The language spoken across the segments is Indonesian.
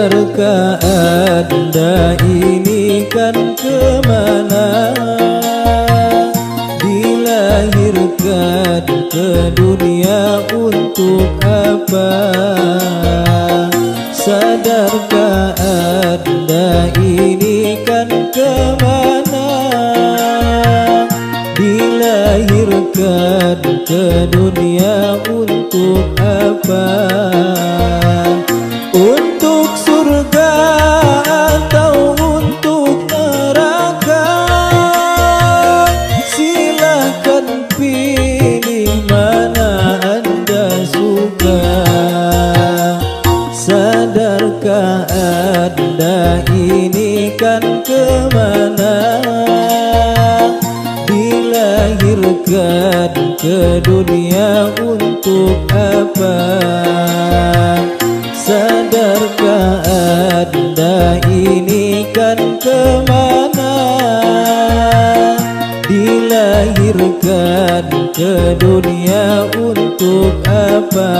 Sadarkah anda ini kan ke mana? Dilahirkan ke dunia untuk apa? Sadarkah anda ini kan ke mana? Dilahirkan ke dunia untuk apa anda ini kan ke mana? Dilahirkan ke dunia untuk apa? Sadarkah anda ini kan ke mana? Dilahirkan ke dunia untuk apa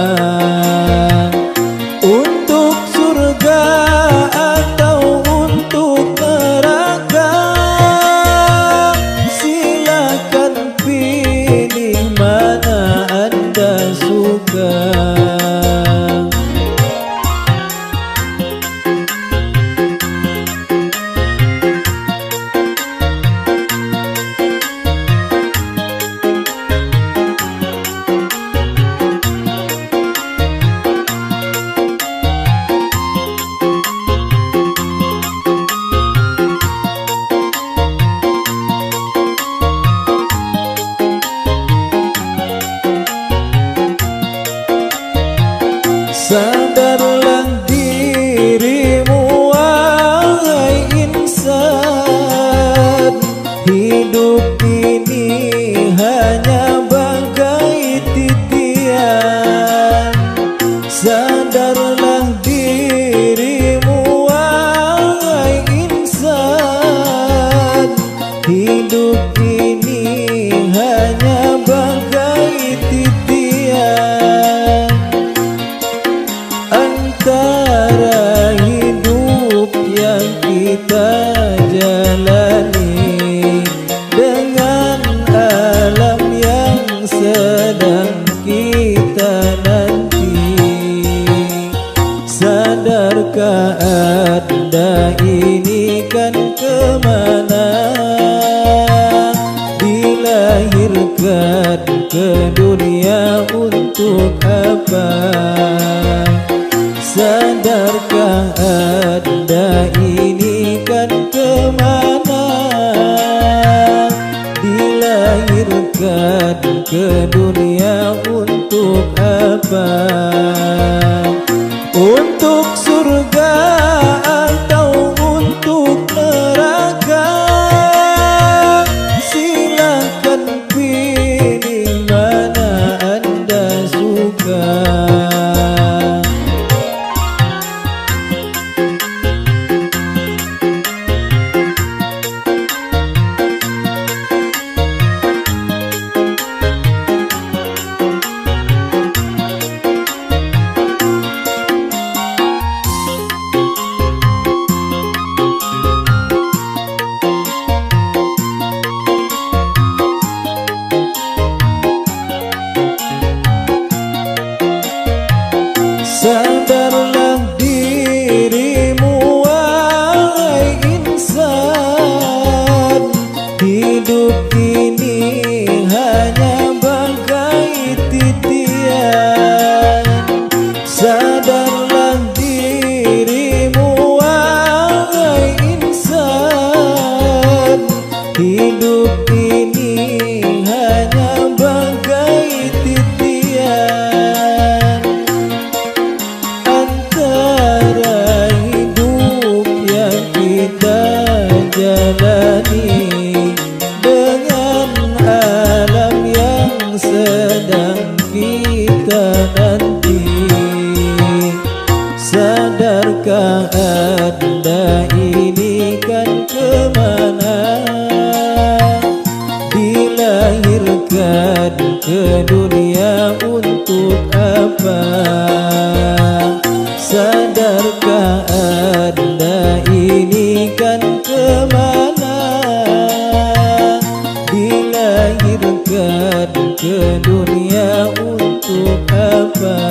sadarkah anda ini kan ke mana? Dilahirkan ke dunia untuk apa? Sadarkah anda ini kan ke mana? Dilahirkan ke dunia untuk apa? Untuk sadar anda ini kan ke mana? Dilahirkan ke dunia untuk apa? Sadarkah anda ini kan ke mana? Dilahirkan ke dunia untuk apa?